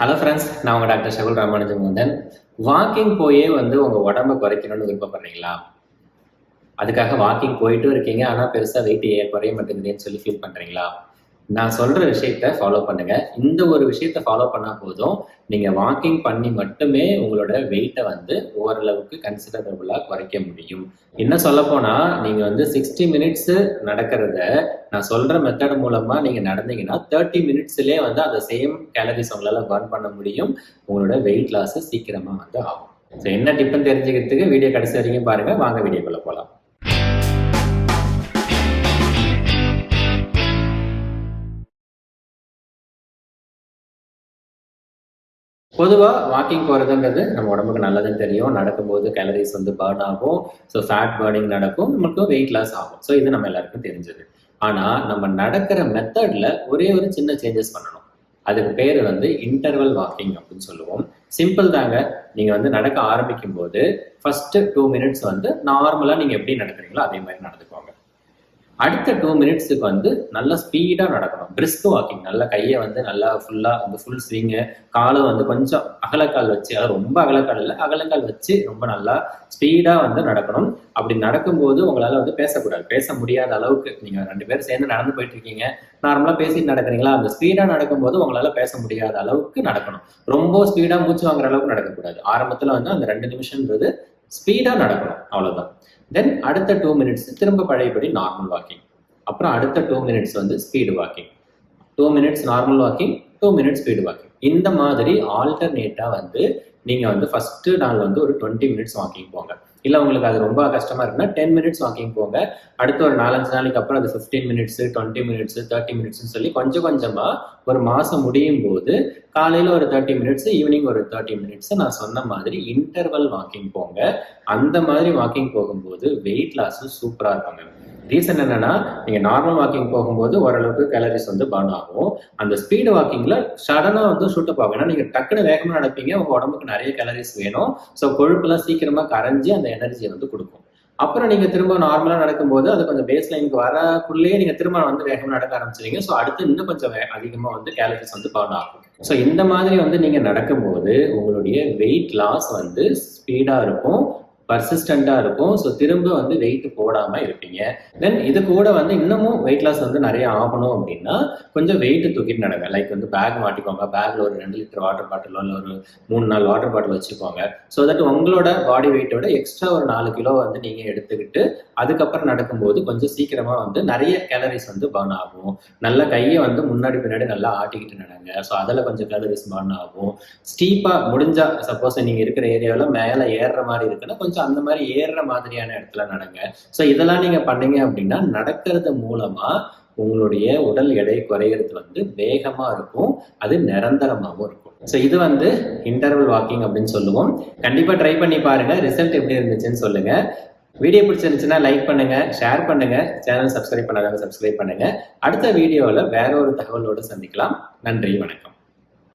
Hello friends நான் உங்கள் doctor ஷகுல் Ramanujan walking போயே வந்து உங்கள் உடம்ப குறைக்கணும்னு விருப்பப்படுறீங்களா? அதுக்காக வாக்கிங் போயிட்டும் இருக்கீங்க ஆனால் பெருசாக வெயிட் ஏ குறைய மாட்டேங்குதுன்னு சொல்லி ஃபீல் பண்ணுறீங்களா நான் சொல்கிற விஷயத்த ஃபாலோ பண்ணுங்க. இந்த ஒரு விஷயத்த ஃபாலோ பண்ணால் போதும். நீங்கள் வாக்கிங் பண்ணி மட்டுமே உங்களோட வெயிட்டை வந்து ஓரளவுக்கு கன்சிடரபுளாக குறைக்க முடியும். இன்னும் சொல்லப்போனால் நீங்கள் வந்து சிக்ஸ்டி மினிட்ஸு நடக்கிறத நான் சொல்கிற மெத்தட் மூலமாக நீங்கள் நடந்தீங்கன்னா தேர்ட்டி மினிட்ஸ்லயே வந்து அந்த சேம் கேலரிஸ் உங்களால் பர்ன் பண்ண முடியும். உங்களோட வெயிட் லாஸ் சீக்கிரமாக வந்து ஆகும். ஸோ என்ன டிப்புன்னு தெரிஞ்சுக்கிறதுக்கு வீடியோ கடைசி வரைக்கும் பாருங்கள் வாங்க வீடியோக்குள்ளே போகலாம் பொதுவாக வாக்கிங் போகிறதுங்கிறது நம்ம உடம்புக்கு நல்லதுன்னு தெரியும். நடக்கும்போது கேலரிஸ் வந்து பர்ன் ஆகும். ஸோ ஃபேட் பர்னிங் நடக்கும். நமக்கு வெயிட் லாஸ் ஆகும். ஸோ இது நம்ம எல்லாருக்கும் தெரிஞ்சது. ஆனால் நம்ம நடக்கிற மெத்தடில் ஒரே ஒரு சின்ன சேஞ்சஸ் பண்ணணும். அதுக்கு பேர் வந்து இன்டர்வல் வாக்கிங் அப்படின்னு சொல்லுவோம். சிம்பிள் தாங்க. நீங்கள் வந்து நடக்க ஆரம்பிக்கும் போது ஃபஸ்ட்டு டூ மினிட்ஸ் வந்து நார்மலாக நீங்கள் எப்படி நடக்கிறீங்களோ அதே மாதிரி நடந்துக்கோங்க. அடுத்த டூ மினிட்ஸுக்கு வந்து நல்லா ஸ்பீடாக நடக்கணும். பிரிஸ்க் வாக்கிங் நல்லா கையை வந்து நல்லா ஃபுல்லாக வந்து ஃபுல் ஸ்விங்கு காலை வந்து கொஞ்சம் அகலக்கால் வச்சு அதாவது ரொம்ப அகலக்கால் இல்லை அகலக்கால் வச்சு ரொம்ப நல்லா ஸ்பீடாக வந்து நடக்கணும். அப்படி நடக்கும்போது உங்களால் வந்து பேசக்கூடாது. பேச முடியாத அளவுக்கு நீங்கள் ரெண்டு பேரும் சேர்ந்து நடந்து போயிட்டு இருக்கீங்க நார்மலாக பேசிட்டு நடக்கிறீங்களா? அந்த ஸ்பீடாக நடக்கும்போது உங்களால் பேச முடியாத அளவுக்கு நடக்கணும். ரொம்ப ஸ்பீடாக மூச்சு வாங்குற அளவுக்கு நடக்கக்கூடாது. ஆரம்பத்தில் வந்து அந்த ரெண்டு நிமிஷம்ன்றது ஸ்பீடாக நடக்கணும். அவ்வளோதான் தென் அடுத்த டூ மினிட்ஸ் திரும்ப பழையபடி நார்மல் வாக்கிங் அப்புறம் அடுத்த டூ மினிட்ஸ் வந்து speed walking two minutes normal walking two minutes speed walking இந்த மாதிரி ஆல்டர்னேட்டாக வந்து நீங்கள் வந்து ஃபஸ்ட்டு நாள் வந்து ஒரு டுவெண்ட்டி மினிட்ஸ் வாக்கிங் போங்க. இல்லை உங்களுக்கு அது ரொம்ப கஷ்டமாக இருக்குன்னா டென் மினிட்ஸ் வாக்கிங் போங்க. அடுத்து ஒரு நாலஞ்சு நாளைக்கு அப்புறம் அது fifteen minutes twenty minutes thirty மினிட்ஸ்னு சொல்லி கொஞ்சம் கொஞ்சமாக ஒரு மாதம் முடியும் போது காலையில் ஒரு தேர்ட்டி மினிட்ஸ் ஈவினிங் ஒரு தேர்ட்டி மினிட்ஸ் நான் சொன்ன மாதிரி இன்டர்வல் வாக்கிங் போங்க. அந்த மாதிரி வாக்கிங் போகும்போது வெயிட் லாஸும் சூப்பராக இருக்கும் மேம் ரீசன் என்னன்னா நீங்க நார்மல் வாக்கிங் போகும்போது ஓரளவுக்கு கேலரிஸ் வந்து பர்ன் ஆகும். அந்த ஸ்பீடு வாக்கிங்ல சடனா வந்து ஷூட்டப் ஆகும். ஏன்னா நீங்க டக்குனு வேகமா நடப்பீங்க உங்க உடம்புக்கு நிறைய கேலரிஸ் வேணும். ஸோ கொழுப்புலாம் சீக்கிரமா கரைஞ்சி அந்த எனர்ஜியை வந்து கொடுக்கும். அப்புறம் நீங்க திரும்ப நார்மலா நடக்கும்போது அது கொஞ்சம் பேஸ் லைனுக்கு வரக்குள்ளேயே நீங்க திரும்ப வந்து வேகமா நடக்க ஆரம்பிச்சிருங்க ஸோ அடுத்து இன்னும் கொஞ்சம் அதிகமாக அதிகமா வந்து கேலரிஸ் வந்து பர்ன் ஆகும். ஸோ இந்த மாதிரி வந்து நீங்க நடக்கும்போது உங்களுடைய வெயிட் லாஸ் வந்து ஸ்பீடா இருக்கும். பர்சிஸ்டண்டாக இருக்கும். ஸோ திரும்ப வந்து வெயிட் போடாமல் இருப்பீங்க. தென் இது கூட வந்து இன்னமும் வெயிட் லாஸ் வந்து நிறைய ஆகணும் அப்படின்னா கொஞ்சம் வெயிட் தூக்கிட்டு நடங்க. லைக் வந்து பேக் மாட்டிக்கோங்க. பேக்ல ஒரு ரெண்டு லிட்டர் வாட்டர் பாட்டிலோ இல்லை ஒரு மூணு நாலு வாட்டர் பாட்டில் வச்சுக்கோங்க ஸோ தட் உங்களோட பாடி வெயிட்டோட எக்ஸ்ட்ரா ஒரு நாலு கிலோ வந்து நீங்கள் எடுத்துக்கிட்டு அதுக்கப்புறம் நடக்கும்போது கொஞ்சம் சீக்கிரமாக வந்து நிறைய கேலரிஸ் வந்து பர்ன் ஆகும். நல்ல கையை வந்து முன்னாடி பின்னாடி நல்லா ஆட்டிக்கிட்டு நடங்க. ஸோ அதில் கொஞ்சம் கேலரிஸ் பர்ன் ஆகும். ஸ்டீப்பாக முடிஞ்சால் சப்போஸ் நீங்கள் இருக்கிற ஏரியாவில் மேலே ஏறுற மாதிரி இருக்குன்னா கொஞ்சம் ஸோ அந்த மாதிரி ஏறுற மாதிரியான இடத்துல நடங்க. ஸோ இதெல்லாம் நீங்கள் பண்ணீங்க அப்படின்னா நடக்கிறது மூலமா உங்களுடைய உடல் எடை குறையிறது வந்து வேகமாக இருக்கும். அது நிரந்தரமாகவும் இருக்கும். ஸோ இது வந்து இன்டர்வல் வாக்கிங் அப்படின்னு சொல்லுவோம். கண்டிப்பாக ட்ரை பண்ணி பாருங்க. ரிசல்ட் எப்படி இருந்துச்சுன்னு சொல்லுங்க. வீடியோ பிடிச்சிருந்துச்சுன்னா லைக் பண்ணுங்க ஷேர் பண்ணுங்க சேனல் சப்ஸ்கிரைப் பண்ணாதவங்க சப்ஸ்கிரைப் பண்ணுங்க. அடுத்த வீடியோவில் வேற ஒரு தகவலோடு சந்திக்கலாம். நன்றி வணக்கம்.